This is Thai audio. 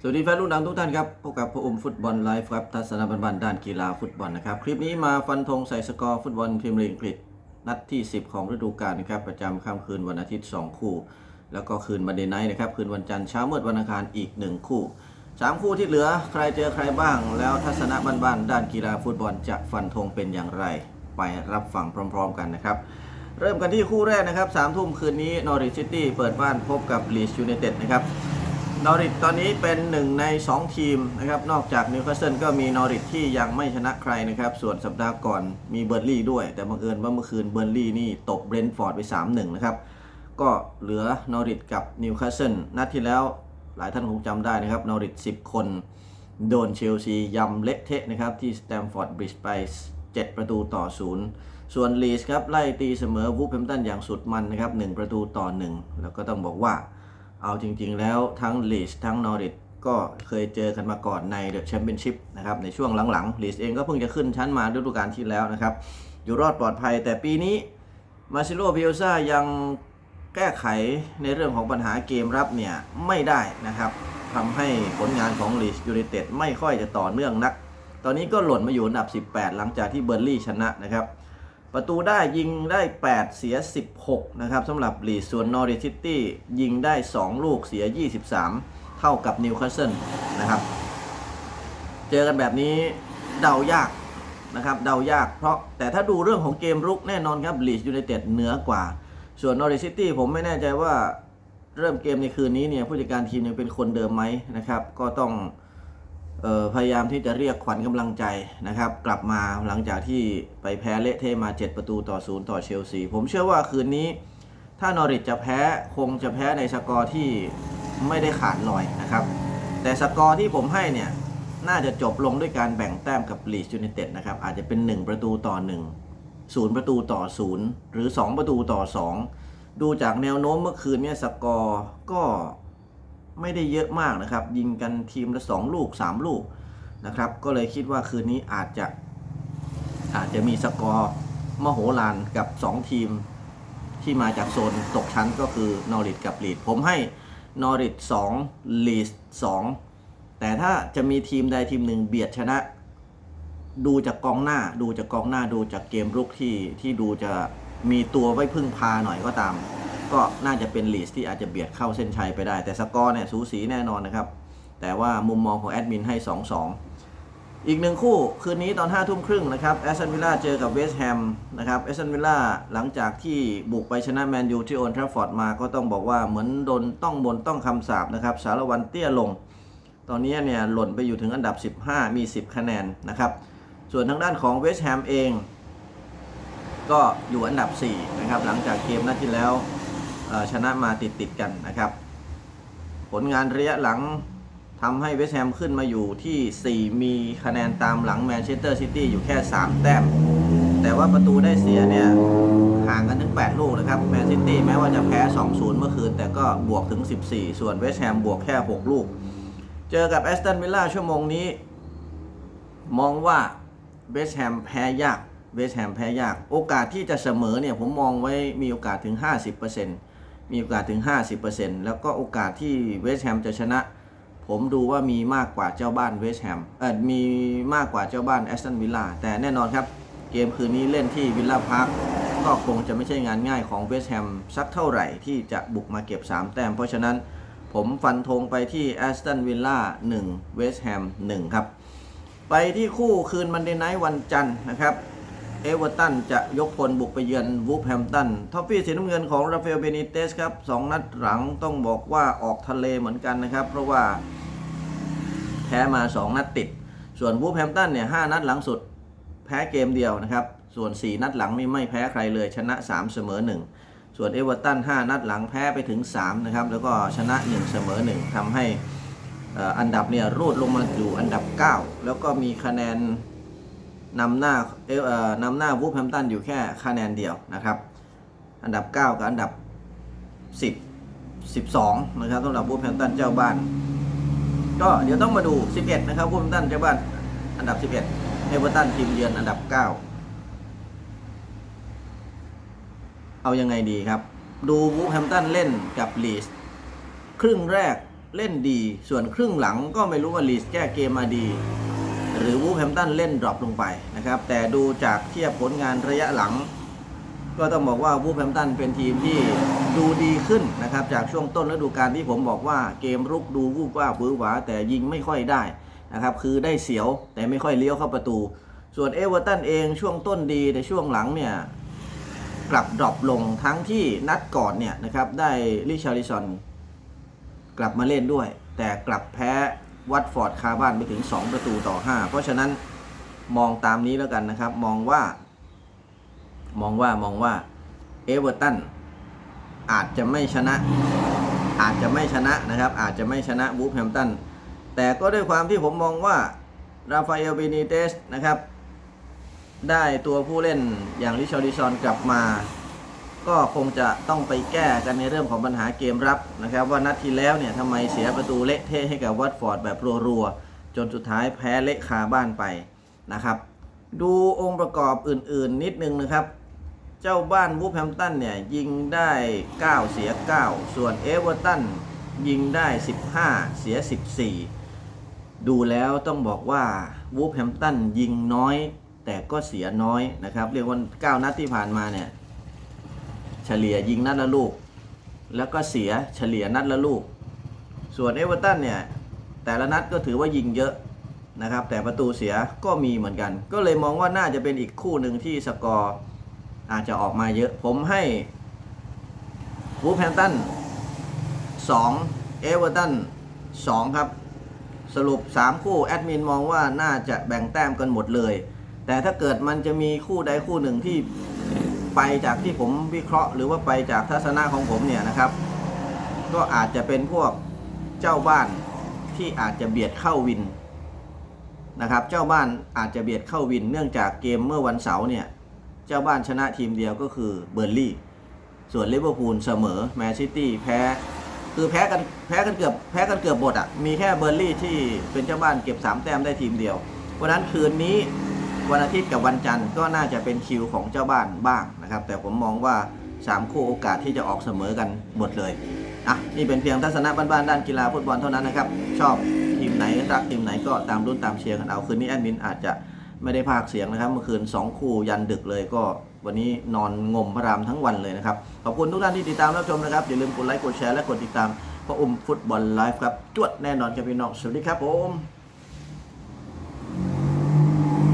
สวัสดีแฟนลูกหนังทุกท่านครับพบกับพระอมฟุตบอลไลฟ์ครับทัศนบันๆด้านกีฬาฟุตบอลนะครับ คลิปนี้มาฟันธงใส่สกอร์ฟุตบอลพรีเมียร์ลีกอังกฤษนัดที่ 10 ของฤดูกาลนะครับ ประจำค่ำคืนวันอาทิตย์ 2 คู่ แล้วก็คืนวันเดย์ไนท์นะครับคืนวันจันทร์เช้ามืดวันอังคารอีก 1 คู่ 3 คู่ที่เหลือใครเจอใครบ้าง แล้วทัศนบ้านด้านกีฬาฟุตบอลจะฟันธงเป็นอย่างไร ไปรับฟังพร้อม ๆ กันนะครับเริ่มกันที่คู่แรกนะครับ3ทุ่มคืนนี้นอริ c ซิตี้เปิดบ้านพบกับลีสยู n นเต็ดนะครับ นอริทตอนนี้เป็นหนึ่งใน 2 ทีมนะครับ นอกจากนิวคาสเซิลก็มีนอริทที่ยังไม่ชนะใครนะครับ ส่วนสัปดาห์ก่อนมีเบอร์ลี่ด้วย แต่บังเอิญว่าเมื่อคืนเบอร์ลี่นี่ตกเบรนท์ฟอร์ดไป 3-1 นะครับ ก็เหลือนอริทกับนิวคาสเซิลนัดที่แล้วหลายท่านคงจำได้นะครับนอริท10 คน โดนเชลซียำเละเทะนะครับ ที่สแตมฟอร์ดบริดจ์ไป 7 ประตูต่อ 0 ส่วนลีสครับไล่ตีเสมอวูฟแฮมตันอย่างสุดมันนะครับ1ประตูต่อ 1 แล้วก็ต้องบอกว่า เอาจริงๆแล้วทั้งลีสทั้งนอริทก็เคยเจอกันมาก่อนในเดอะแชมเปี้ยนชิพนะครับในช่วงหลังๆลีสเองก็เพิ่งจะขึ้นชั้นมาฤดูกาลที่แล้วนะครับ อยู่รอดปลอดภัยแต่ปีนี้มาซิโลเบิโอซายังแก้ไขในเรื่องของปัญหาเกมรับเนี่ยไม่ได้นะครับทำให้ผลงานของลีสยูไนเต็ดไม่ค่อยจะต่อเนื่องนัก ตอนนี้ก็หล่นมาอยู่อันดับ 18 หลังจากที่เบอร์ลี่ชนะนะครับ ประตูได้ยิงได้ 8 เสีย 16 นะครับสำหรับลีส่วนนอริซิตี้ยิงได้ 2 ลูกเสีย 23 เท่ากับนิวคาสเซิลนะครับ เจอกันแบบนี้เดายากนะครับเดายากเพราะแต่ถ้าดูเรื่องของเกมรุกแน่นอนครับลีดยูไนเต็ดเหนือกว่า ส่วนนอริซิตี้ผมไม่แน่ใจว่าเริ่มเกมในคืนนี้เนี่ยผู้จัดการทีมยังเป็นคนเดิมไหมนะครับ ก็ต้อง พยายามที่จะเรียกขวัญกำลังใจนะครับ กลับมาหลังจากที่ไปแพ้เละเทมา 7 ประตูต่อ0ต่อเชลซี ผมเชื่อว่าคืนนี้ ถ้านอริทจะแพ้คงจะแพ้ในสกอร์ที่ไม่ได้ขาดลอยนะครับ แต่สกอร์ที่ผมให้เนี่ย น่าจะจบลงด้วยการแบ่งแต้มกับลีสยูไนเต็ดนะครับ อาจจะเป็น 1 ประตูต่อ 1 0 ประตูต่อ 0 หรือ 2 ประตูต่อ 2 ดูจากแนวโน้มเมื่อคืนเนี่ยสกอร์ก็ ไม่ได้เยอะมากนะครับ ยิงกันทีมละสองลูก 3 ลูกนะครับ ก็เลยคิดว่าคืนนี้อาจจะอาจจะมีสกอร์มโหฬารกับ 2 ทีมที่มาจากโซนตกชั้นก็คือนอริทกับลีดผมให้นอริท2ลีด2แต่ถ้าจะมีทีมใดทีมหนึ่งเบียดชนะ ดูจากกองหน้า ดูจากกองหน้าดูจากเกมรุกที่ที่ดูจะมีตัวไว้พึ่งพาหน่อยก็ตาม ก็น่าจะเป็นลีสที่อาจจะเบียดเข้าเส้นชัยไปได้ แต่สกอร์เนี่ยสูสีแน่นอนนะครับ แต่ว่ามุมมองของแอดมินให้ 2-2 อีกหนึ่งคู่คืนนี้ตอน5ทุ่มครึ่งนะครับแอสตันวิลล่าเจอกับเวสต์แฮมนะครับแอสตันวิลล่าหลังจากที่บุกไปชนะแมนยูที่โอลทราฟฟอร์ดมาก็ต้องบอกว่าเหมือนโดนต้องบนต้องคำสาปนะครับสารวันเตี้ยลง ตอนนี้เนี่ยหล่นไปอยู่ถึงอันดับ 15 มี 10 คะแนนนะครับส่วนทางด้านของเวสต์แฮมเองก็อยู่อันดับ 4 นะครับ หลังจากเกมนัดที่แล้ว ชนะมาติดติดกันนะครับ ผลงานระยะหลังทำให้เวสต์แฮมขึ้นมาอยู่ที่ 4 มีคะแนนตามหลังแมนเชสเตอร์ซิตี้อยู่แค่ 3 แต้ม แต่ว่าประตูได้เสียเนี่ยห่างกันถึง 8 ลูกนะครับแมนซิตี้แม้ว่าจะแพ้ 2-0 เมื่อคืน แต่ก็บวกถึง 14 ส่วนเวสต์แฮมบวกแค่ 6 ลูก เจอกับแอสตันวิลล่าชั่วโมงนี้ มองว่าเวสต์แฮมแพ้ยากเวสต์แฮมแพ้ยาก โอกาสที่จะเสมอเนี่ยผมมองไว้มีโอกาสถึง 50% มีโอกาสถึง 50%แล้วก็โอกาสที่เวสต์แฮมจะชนะ ผมดูว่ามีมากกว่าเจ้าบ้านเวสต์แฮมเออมีมากกว่าเจ้าบ้านแอสตันวิลล่าแต่แน่นอนครับ เกมคืนนี้เล่นที่วิลล่าพาร์คก็คงจะไม่ใช่งานง่ายของเวสต์แฮมสักเท่าไหร่ที่จะบุกมาเก็บ 3 แต้ม เพราะฉะนั้นผมฟันธงไปที่แอสตันวิลล่า1เวสต์แฮม1ครับ ไปที่คู่คืนมันเดย์ไนท์วันจันทร์นะครับ เอเวอร์ตันจะยกพลบุกไปเยือนวูฟแฮมตันท็อฟฟี่สีน้ำเงินของราฟาเอลเบนิเตสครับสองนัดหลังต้องบอกว่าออกทะเลเหมือนกันนะครับ เพราะว่าแพ้มา 2 นัดติด ส่วนวูฟแฮมตันเนี่ยหนัดหลังสุดแพ้เกมเดียวนะครับ ส่วน 4 นัดหลังนี่ไม่แพ้ใครเลยชนะ 3 เสมอ 1 ส่วนเอเวอร์ตัน5นัดหลังแพ้ไปถึง 3 นะครับ แล้วก็ชนะ 1 เสมอ 1ทำให้อันดับเนี่ยรูดลงมาอยู่อันดับ 9 แล้วก็มีคะแนน นำหน้าเอ่อนำหน้าวูฟแฮมตันอยู่แค่คะแนนเดียวนะครับ อันดับ 9 กับอันดับ 10 12 นะครับสำหรับวูฟแฮมตันเจ้าบ้าน ก็เดี๋ยวต้องมาดู 11 นะครับวูฟแฮมตันเจ้าบ้านอันดับ 11เอเวอร์ตันทีมเยือนอันดับ 9 เอายังไงดีครับ ดูวูฟแฮมตันเล่นกับลีสครึ่งแรกเล่นดี ส่วนครึ่งหลังก็ไม่รู้ว่าลีสแก้เกมมาดี หรือวูฟแฮมตันเล่นดรอปลงไปนะครับ แต่ดูจากเทียบผลงานระยะหลัง ก็ต้องบอกว่าวูฟแฮมตันเป็นทีมที่ดูดีขึ้นนะครับ จากช่วงต้นฤดูกาลที่ผมบอกว่าเกมรุกดูวูบว่าบบื้อหวาแต่ยิงไม่ค่อยได้นะครับ คือได้เสียวแต่ไม่ค่อยเลี้ยวเข้าประตู ส่วนเอเวอร์ตันเองช่วงต้นดีแต่ช่วงหลังเนี่ยกลับดรอปลงทั้งที่นัดก่อนเนี่ยนะครับได้ลิชาริซอนกลับมาเล่นด้วย แต่กลับแพ้ วัตฟอร์ดคาบ้านไปถึง 2 ประตูต่อ 5 เพราะฉะนั้นมองตามนี้แล้วกันนะครับ มองว่า มองว่ามองว่าเอเวอร์ตันอาจจะไม่ชนะ อาจจะไม่ชนะนะครับ อาจจะไม่ชนะบูฟแฮมตันแต่ก็ด้วยความที่ผมมองว่าราฟาเอลเบนิเตสนะครับ ได้ตัวผู้เล่นอย่างริชาร์ดิซอนกลับมา ก็คงจะต้องไปแก้กันในเรื่องของปัญหาเกมรับนะครับ ว่านัดที่แล้วเนี่ยทำไมเสียประตูเละเทะให้กับวัตฟอร์ดแบบรัวๆ จนสุดท้ายแพ้เละคาบ้านไปนะครับ ดูองค์ประกอบอื่นๆ นิดนึงนะครับ เจ้าบ้านวูฟแฮมตันเนี่ยยิงได้ 9 เสีย 9 ส่วนเอเวอร์ตันยิงได้ 15 เสีย 14 ดูแล้วต้องบอกว่าวูฟแฮมตันยิงน้อย แต่ก็เสียน้อยนะครับ เรียกว่า 9 นัดที่ผ่านมาเนี่ย เฉลี่ยยิงนัดละลูก แล้วก็เสียเฉลี่ยนัดละลูก ส่วนเอเวอร์ตันเนี่ยแต่ละนัดก็ถือว่ายิงเยอะนะครับ แต่ประตูเสียก็มีเหมือนกัน ก็เลยมองว่าน่าจะเป็นอีกคู่หนึ่งที่สกอร์อาจจะออกมาเยอะ ผมให้วูแฮมตัน2เอเวอร์ตัน2ครับ สรุป 3 คู่แอดมินมองว่าน่าจะแบ่งแต้มกันหมดเลย แต่ถ้าเกิดมันจะมีคู่ใดคู่หนึ่งที่ ไปจากที่ผมวิเคราะห์ หรือว่าไปจากทัศนะของผมเนี่ยนะครับ ก็อาจจะเป็นพวกเจ้าบ้านที่อาจจะเบียดเข้าวินนะครับ เจ้าบ้านอาจจะเบียดเข้าวิน เนื่องจากเกมเมื่อวันเสาร์เนี่ย เจ้าบ้านชนะทีมเดียวก็คือเบอร์ลี่ ส่วนลิเวอร์พูลเสมอแมนซิตี้แพ้คือแพ้กันแพ้กันเกือบแพ้กันเกือบหมดอะมีแค่เบอร์ลี่ที่เป็นเจ้าบ้านเก็บ 3 แต้มได้ทีมเดียวเพราะฉะนั้นคืนนี้ วันอาทิตย์กับวันจันทร์ก็น่าจะเป็นคิวของเจ้าบ้านบ้างนะครับ แต่ผมมองว่า 3 คู่โอกาสที่จะออกเสมอกันหมดเลยอะนี่เป็นเพียงทัศนะบ้านๆด้านกีฬาฟุตบอลเท่านั้นนะครับ ชอบทีมไหนรักทีมไหนก็ตามรุ่นตามเชียร์กันเอาคืนนี้แอดมินอาจจะไม่ได้พากเสียงนะครับ เมื่อคืน 2 คู่ยันดึกเลยก็วันนี้นอนงมพระรามทั้งวันเลยนะครับ ขอบคุณทุกท่านที่ติดตามรับชมนะครับ อย่าลืมกดไลค์กดแชร์และกดติดตามพระอุ้มฟุตบอลไลฟ์ครับจวดแน่นอนครับพี่น้องสวัสดีครับผม